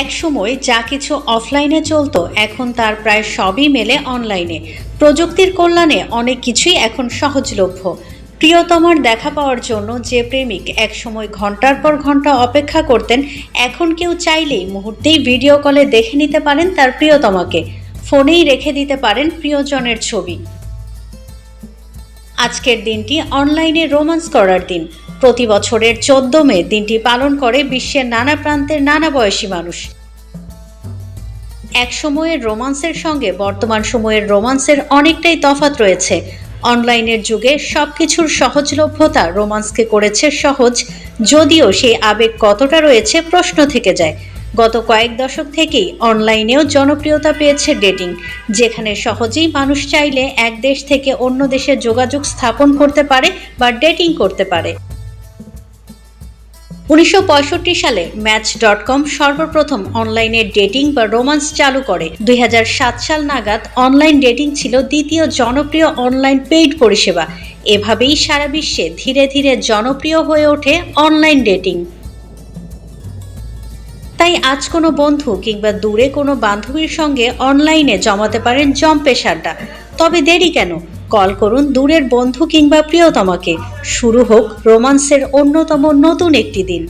এক সময় যা কিছু অফলাইনে চলতো, এখন তার প্রায় সবই মেলে অনলাইনে প্রযুক্তির কল্যাণে অনেক কিছুই এখন সহজলভ্য। প্রিয়তমার দেখা পাওয়ার জন্য যে প্রেমিক একসময় ঘণ্টার পর ঘণ্টা অপেক্ষা করতেন, এখন কেউ চাইলেই মুহূর্তেই ভিডিও কলে দেখে নিতে পারেন তার প্রিয়তমাকে। ফোনেই রেখে দিতে পারেন প্রিয়জনের ছবি। আজকের দিনটি অনলাইনে রোমান্স করার দিন। প্রতি বছরের চোদ্দ মে দিনটি পালন করে বিশ্বের নানা প্রান্তের নানা বয়সী মানুষ। এক সময়ের রোমান্সের সঙ্গে বর্তমান সময়ের রোমান্সের অনেকটাই তফাৎ রয়েছে। অনলাইনের যুগে সব কিছুর সহজলভ্যতা রোমান্সকে করেছে সহজ, যদিও সেই আবেগ কতটা রয়েছে প্রশ্ন থেকে যায়। গত কয়েক দশক থেকেই অনলাইনেও জনপ্রিয়তা পেয়েছে ডেটিং, যেখানে সহজেই মানুষ চাইলে এক দেশ থেকে অন্য দেশে যোগাযোগ স্থাপন করতে পারে বা ডেটিং করতে পারে। উনিশশো পঁয়ষট্টি সালে ম্যাচ ডট কম সর্বপ্রথম অনলাইনে ডেটিং বা রোমান্স চালু করে। দুই হাজার সাত সাল নাগাদ অনলাইন ডেটিং ছিল দ্বিতীয় জনপ্রিয় অনলাইন পেইড পরিষেবা। এভাবেই সারা বিশ্বে ধীরে ধীরে জনপ্রিয় হয়ে ওঠে অনলাইন ডেটিং তাই আজ কোনো বন্ধু কিংবা দূরে কোনো বান্ধবীর সঙ্গে অনলাইনে জমাতে পারেন জম্পেশ তবে দেরি কেন? কল করুন দূরের বন্ধু কিংবা প্রিয়তমাকে। শুরু হোক রোমান্সের অন্যতম নতুন একটি দিন।